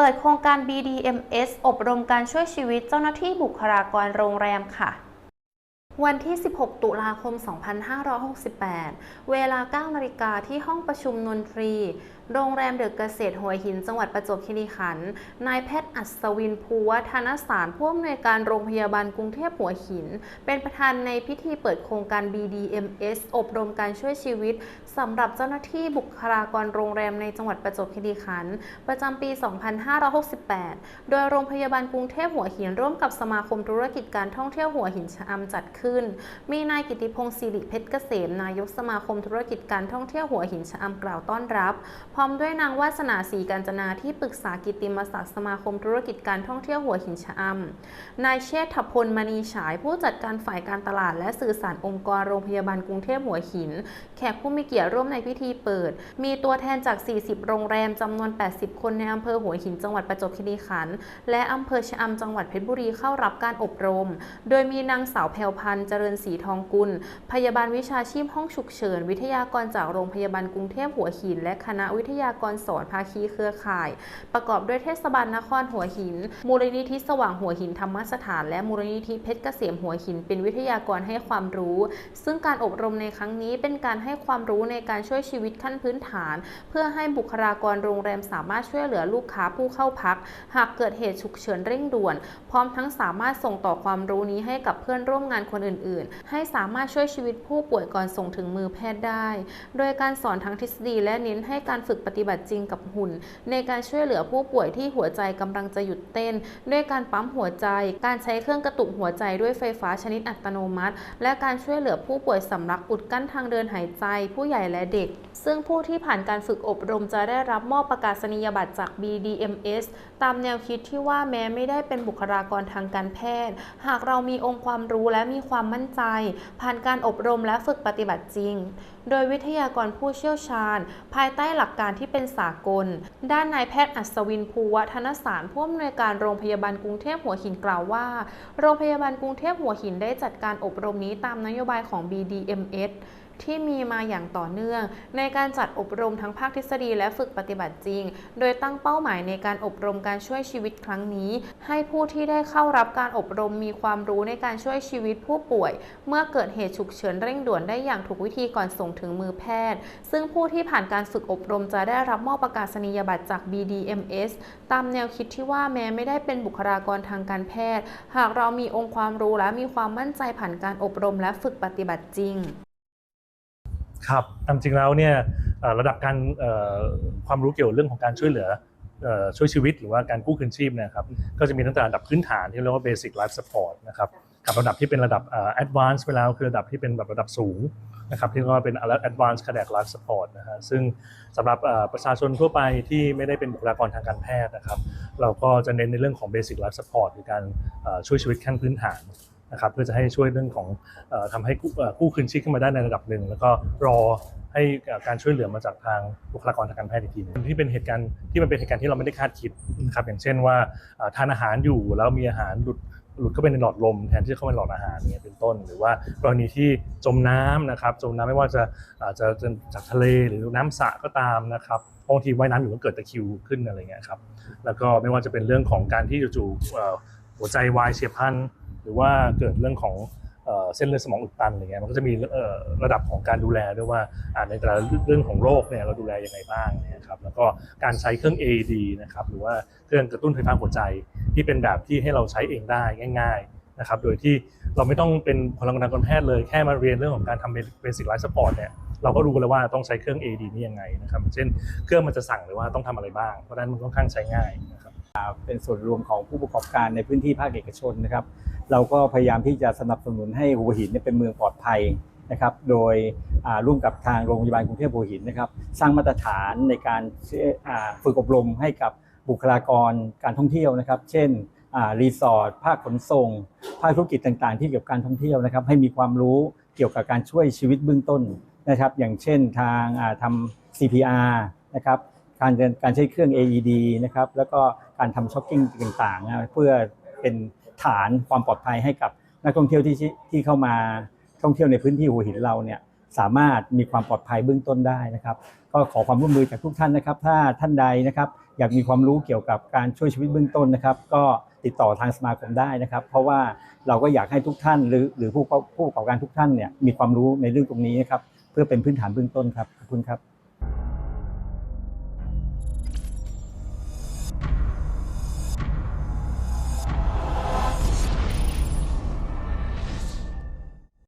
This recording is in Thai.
เปิดโครงการ BDMS อบรมการช่วยชีวิตเจ้าหน้าที่บุคลากรโรงแรมค่ะ วันที่ 16 ตุลาคม 2568 เวลา 9นาฬิกาที่ห้องประชุมนนทรี โรงแรมเดอะเกษตรหัวหิน จังหวัดประจวบคีรีขันธ์ นายแพทย์อัศวินภูวธนสารผู้อำนวยการโรงพยาบาลกรุงเทพหัวหิน เป็นประธานในพิธีเปิดโครงการ BDMS อบรมการช่วยชีวิตสำหรับเจ้าหน้าที่บุคลากรโรงแรมในจังหวัดประจวบคีรีขันธ์ประจำปี 2568 โดยโรงพยาบาลกรุงเทพหัวหินร่วมกับสมาคมธุรกิจการท่องเที่ยวหัวหินชะอำจัดขึ้นมีนายกิติพงศ์สิริเพชรเกษม นายกสมาคมธุรกิจการท่องเที่ยวหัวหินชะอำกล่าวต้อนรับ พร้อมด้วยนางวาสนาศรีการจนาที่ปรึกษากิติมศักดิ์สมาคมธุรกิจการท่องเที่ยวหัวหินชะอำนายเชษฐพลมณีฉายผู้จัดการฝ่ายการตลาด และสื่อสารองค์กรโรงพยาบาลกรุงเทพหัวหิน แขกผู้มีเกียรติร่วมในพิธีเปิด มีตัวแทนจาก 40 โรงแรมจำนวน 80 คนในอำเภอหัวหินจังหวัดประจวบคีรีขันธ์และอำเภอชะอำจังหวัดเพชรบุรีเข้ารับการอบรม โดยมีนางสาวแพรวพันธ์เจริญศรีทองกุล พยาบาลวิชาชีพห้องฉุกเฉิน วิทยากรจากโรงพยาบาลกรุงเทพหัวหิน และคณะวิทยากรสอนภาคีเครือข่าย ประกอบด้วยเทศบาลนครหัวหิน มูลนิธิสว่างหัวหินธรรมสถาน และมูลนิธิเพชรเกษมหัวหิน เป็นวิทยากรให้ความรู้ ซึ่งการอบรมในครั้งนี้เป็นการให้ความรู้ในการช่วยชีวิตขั้นพื้นฐาน เพื่อให้บุคลากรโรงแรมสามารถช่วยเหลือลูกค้าผู้เข้าพัก หากเกิดเหตุฉุกเฉินเร่งด่วน พร้อมทั้งสามารถส่งต่อความรู้นี้ให้กับเพื่อนร่วมงานคนอื่นๆ ให้สามารถช่วยชีวิตผู้ป่วยก่อนส่งถึงมือแพทย์ได้ โดยการสอนทั้งทฤษฎีและเน้นให้การฝึกปฏิบัติจริงกับหุ่น ในการช่วยเหลือผู้ป่วยที่หัวใจกำลังจะหยุดเต้น ด้วยการปั๊มหัวใจ การใช้เครื่องกระตุกหัวใจด้วยไฟฟ้าชนิดอัตโนมัติ และการช่วยเหลือผู้ป่วยสำลักอุดกั้นทางเดินหายใจ ผู้ใหญ่และเด็ก ซึ่งผู้ที่ผ่านการฝึกอบรมจะได้รับมอบประกาศนียบัตรจาก BDMS ตามแนวคิดที่ว่าแม้ไม่ได้เป็นบุคลากรทางการแพทย์ หากเรามีองค์ความรู้และมีความมั่นใจ ผ่านการอบรมและฝึกปฏิบัติจริง โดยวิทยากรผู้เชี่ยวชาญ ภายใต้หลักการที่เป็นสากล ด้านนายแพทย์อัศวินภูวัฒนสารผู้อำนวยการโรงพยาบาลกรุงเทพหัวหินกล่าวว่า โรงพยาบาลกรุงเทพหัวหินได้จัดการอบรมนี้ตามนโยบายของ BDMS ที่มีมาอย่างต่อเนื่อง ในการจัดอบรมทั้งภาคทฤษฎีและฝึกปฏิบัติจริง โดยตั้งเป้าหมายในการอบรมการช่วยชีวิตครั้งนี้ ให้ผู้ที่ได้เข้ารับการอบรมมีความรู้ในการช่วยชีวิตผู้ป่วย เมื่อเกิดเหตุฉุกเฉินเร่งด่วนได้อย่างถูกวิธีก่อนส่งถึงมือแพทย์ ซึ่งผู้ที่ผ่านการฝึกอบรมจะได้รับมอบประกาศนียบัตรจาก BDMS ตามแนวคิดที่ว่าแม้ไม่ได้เป็นบุคลากรทางการแพทย์ หากเรามีองค์ความรู้และมีความมั่นใจผ่านการอบรมและฝึกปฏิบัติจริง ครับตามจริงแล้วเนี่ยระดับการความรู้เกี่ยวกับเรื่องของการช่วยเหลือช่วยชีวิตหรือว่าการกู้คืนชีพนะครับก็จะมีตั้งแต่ระดับพื้นฐานที่เรียกว่า basic life support นะครับกับระดับที่เป็นระดับเอ่อ advanced ไปแล้วคือระดับที่เป็นแบบระดับสูงนะครับที่เรียกว่าเป็น advanced cardiac life support นะฮะซึ่งสำหรับประชาชนทั่วไปที่ไม่ได้เป็นบุคลากรทางการแพทย์นะครับ เราก็จะเน้นในเรื่องของ basic life support คือการช่วยชีวิตขั้นพื้นฐาน นะครับเพื่อจะให้ช่วยเรื่องของเออทำให้กู้คืนชีพขึ้นมาได้ในระดับหนึ่ง แล้วก็รอให้การช่วยเหลือมาจากทางบุคลากรทางการแพทย์อีกทีนึงที่เป็นเหตุการณ์ที่มันเป็นเหตุการณ์ที่เราไม่ได้คาดคิดนะครับอย่างเช่นว่าทานอาหารอยู่แล้วมีอาหารหลุดหลุดเข้าไปในหลอดลมแทนที่จะเข้าไปหลอดอาหารเนี่ยเป็นต้น หรือว่ากรณีที่จมน้ำนะครับจมน้ำไม่ว่าจะอาจจะจากทะเลหรือน้ำสระก็ตามนะครับบางทีว่ายน้ำอยู่ก็เกิดตะคิวขึ้นอะไรเงี้ยครับแล้วก็ไม่ว่าจะเป็นเรื่องของการที่จู่ๆหัวใจวายเฉียบพลัน รือว่าเกิดเรื่องของเส้นเลือดสมองอุดตันอะไรเงี้ยมันก็จะมีระดับของการดูแลด้วยว่าในแต่ละเรื่องของโรคเนี่ยเราดูแลยังไงบ้างนี่ยครับแล้วก็การใช้เครื่อง AED นะครับหรือว่าเครื่องกระตุ้นไฟฟ้าหัวใจที่เป็นแบบที่ให้เราใช้เองได้ง่าย ๆนะครับ โดยที่เราไม่ต้องเป็นพลังงานการแพทย์เลยแค่มาเรียนเรื่องของการทำเบสิกไลฟ์สปอร์ตเนี่ยเราก็รู้กันแล้วว่าต้องใช้เครื่อง AED นี่ยังไงนะครับเช่นเครื่องมันจะสั่งเลยว่าต้องทำอะไรบ้างเพราะฉะนั้นมันค่อนข้างใช้ง่ายนะครับ เป็นส่วนรวมของผู้ประกอบการในพื้นที่ภาคเอกชนนะครับ เราก็พยายามที่จะสนับสนุนให้หัวหินเป็นเมืองปลอดภัยนะครับ โดยร่วมกับทางโรงพยาบาลกรุงเทพหัวหินนะครับ สร้างมาตรฐานในการฝึกอบรมให้กับบุคลากรการท่องเที่ยวนะครับ เช่นรีสอร์ทภาคขนส่ง ภาคธุรกิจต่างๆ ที่เกี่ยวกับการท่องเที่ยวนะครับ ให้มีความรู้เกี่ยวกับการช่วยชีวิตเบื้องต้นนะครับ อย่างเช่นทางอ่าทำ CPR นะครับ การการใช้เครื่อง AED นะครับแล้วก็การทำช็อคกิ้งต่างๆนะเพื่อเป็นฐานความปลอดภัยให้กับนักท่องเที่ยวที่ที่เข้ามาท่องเที่ยวในพื้นที่หัวหินเราเนี่ยสามารถมีความปลอดภัยเบื้องต้นได้นะครับ ก็ขอความร่วมมือจากทุกท่านนะครับ ถ้าท่านใดนะครับ อยากมีความรู้เกี่ยวกับการช่วยชีวิตเบื้องต้นนะครับ ก็ติดต่อทางสมาคมได้นะครับ เพราะว่าเราก็อยากให้ทุกท่านหรือหรือผู้ผู้ประกอบการทุกท่านเนี่ยมีความรู้ในเรื่องตรงนี้นะครับ เพื่อเป็นพื้นฐานเบื้องต้นครับขอบคุณครับ